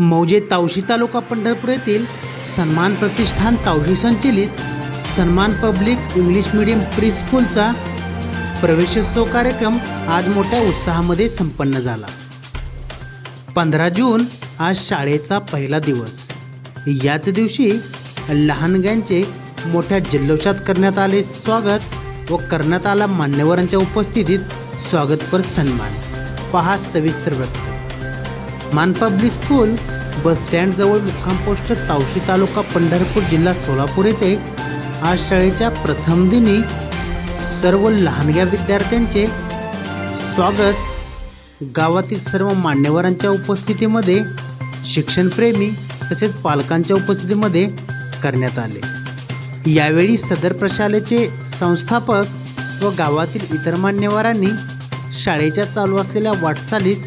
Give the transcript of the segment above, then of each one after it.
मौजे तावशी तालुका पंढरपूर येथील सन्मान प्रतिष्ठान तावशी संचलित Sanman public English medium pre स्कूलचा प्रवेशोत्सव कार्यक्रम आज मोठ्या उत्साहामध्ये संपन्न झाला. पंधरा जून आज शाळेचा पहिला दिवस. याच दिवशी लहानग्यांचे मोठ्या जल्लोषात करण्यात आले स्वागत व करण्यात आला मान्यवरांच्या उपस्थितीत स्वागतपर सन्मान. पहा सविस्तर वृत्त. मान पब्लिक स्कूल बस स्टँडजवळ मुक्काम पोस्ट तावशी तालुका पंढरपूर जिल्हा सोलापूर येथे आज शाळेच्या प्रथम दिनी सर्व लहानग्या विद्यार्थ्यांचे स्वागत. गावातील सर्व मान्यवरांच्या उपस्थितीमध्ये शिक्षणप्रेमी तसेच पालकांच्या उपस्थितीमध्ये करण्यात आले. यावेळी सदर प्रशालेचे संस्थापक व गावातील इतर मान्यवरांनी शाळेच्या चालू असलेल्या वाटचालीस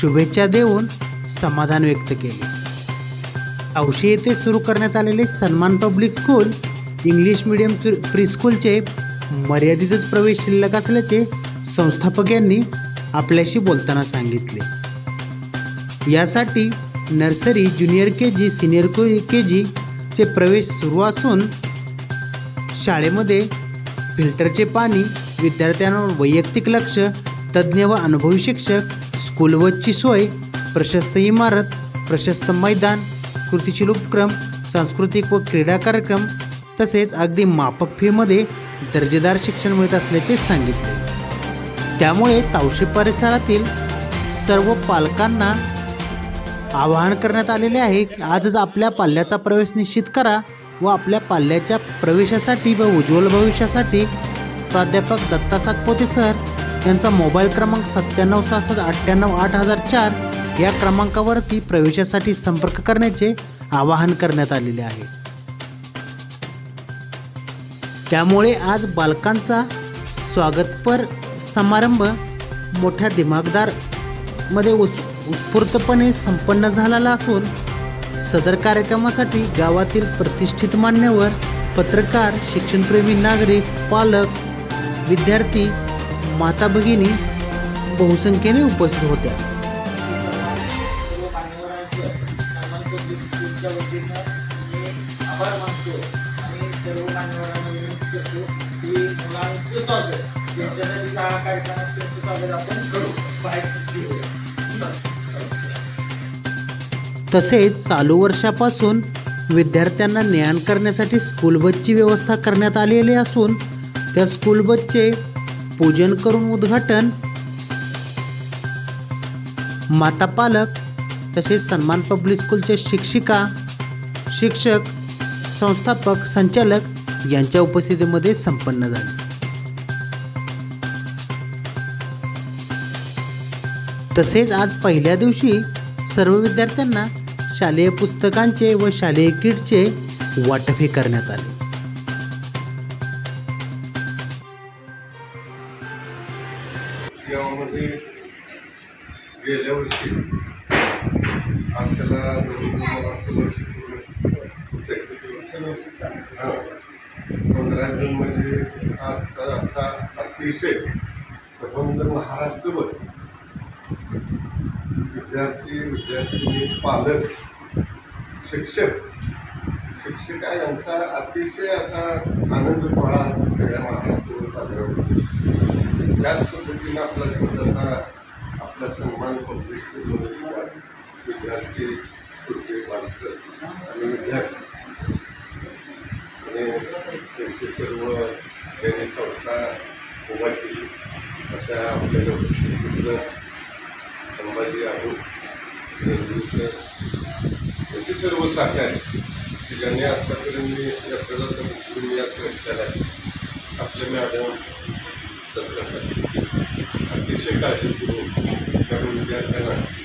शुभेच्छा देऊन समाधान व्यक्त केले. औशी येथे सुरू करण्यात आलेले Sanman public school English medium pre स्कूलचे मर्यादितच प्रवेश शिल्लक असल्याचे संस्थापक यांनी आपल्याशी बोलताना सांगितले. यासाठी nursery junior K G senior K G चे प्रवेश सुरू असून शाळेमध्ये फिल्टरचे पाणी विद्यार्थ्यांवर वैयक्तिक लक्ष तज्ज्ञ व अनुभवी शिक्षक स्कूल बसची सोय प्रशस्त इमारत प्रशस्त मैदान कृतीशील उपक्रम सांस्कृतिक व क्रीडा कार्यक्रम तसेच अगदी माफक फीमध्ये दर्जेदार शिक्षण मिळत असल्याचे सांगितले. त्यामुळे तावशी परिसरातील सर्व पालकांना आवाहन करण्यात आलेले आहे की आजच आपल्या पाल्याचा प्रवेश निश्चित करा व आपल्या पाल्याच्या प्रवेशासाठी व उज्ज्वल भविष्यासाठी प्राध्यापक दत्ता सातपोते सर यांचा मोबाईल क्रमांक सत्त्याण्णव सहासष्ट अठ्ठ्याण्णव आठ हजार चार या क्रमांकावरती प्रवेशासाठी संपर्क करण्याचे आवाहन करण्यात आलेले आहे. त्यामुळे आज बालकांचा स्वागतपर समारंभ मोठ्या दिमागदारमध्ये उत् उत्स्फूर्तपणे संपन्न झालेला असून सदर कार्यक्रमासाठी गावातील प्रतिष्ठित मान्यवर पत्रकार शिक्षणप्रेमी नागरिक पालक विद्यार्थी माता भगिनी बहुसंख्येने उपस्थित होत्या. तसेच चालू वर्षापासून विद्यार्थ्यांना ज्ञान करण्यासाठी स्कूल बसची व्यवस्था करण्यात आलेली असून त्या स्कूल बसचे पूजन करून उद्घाटन. माता पालक तसेच सन्मान पब्लिक स्कूलचे शिक्षिका शिक्षक संस्थापक संचालक यांच्या उपस्थितीमध्ये संपन्न झाले. तसेच आज पहिल्या दिवशी सर्व विद्यार्थ्यांना शालेय पुस्तकांचे व शालेय किटचे वाटपही करण्यात आले. यामध्ये गेल्या वर्षी आपल्याला हां. पंधरा जून म्हणजे आजचा अतिशय संबंध महाराष्ट्रभर विद्यार्थी विद्यार्थी पालक शिक्षक शिक्षक यांचा अतिशय असा आनंद सोहळा त्याच आपला छोटासा आपला सन्मान पब्लिक विद्यार्थी छोटे बालक आणि विद्यार्थी. आणि त्यांचे सर्व त्यांनी संस्था उभा केली अशा आपल्या लवचिक संभाजी आहोत त्यांचे सर्व साथ आहेत की ज्यांनी आत्तापर्यंत मी जाता जाता या आहे आपल्या मॅडम दत्तासाठी अतिशय काळजीपूर्वक त्यामुळे विद्यार्थ्यांना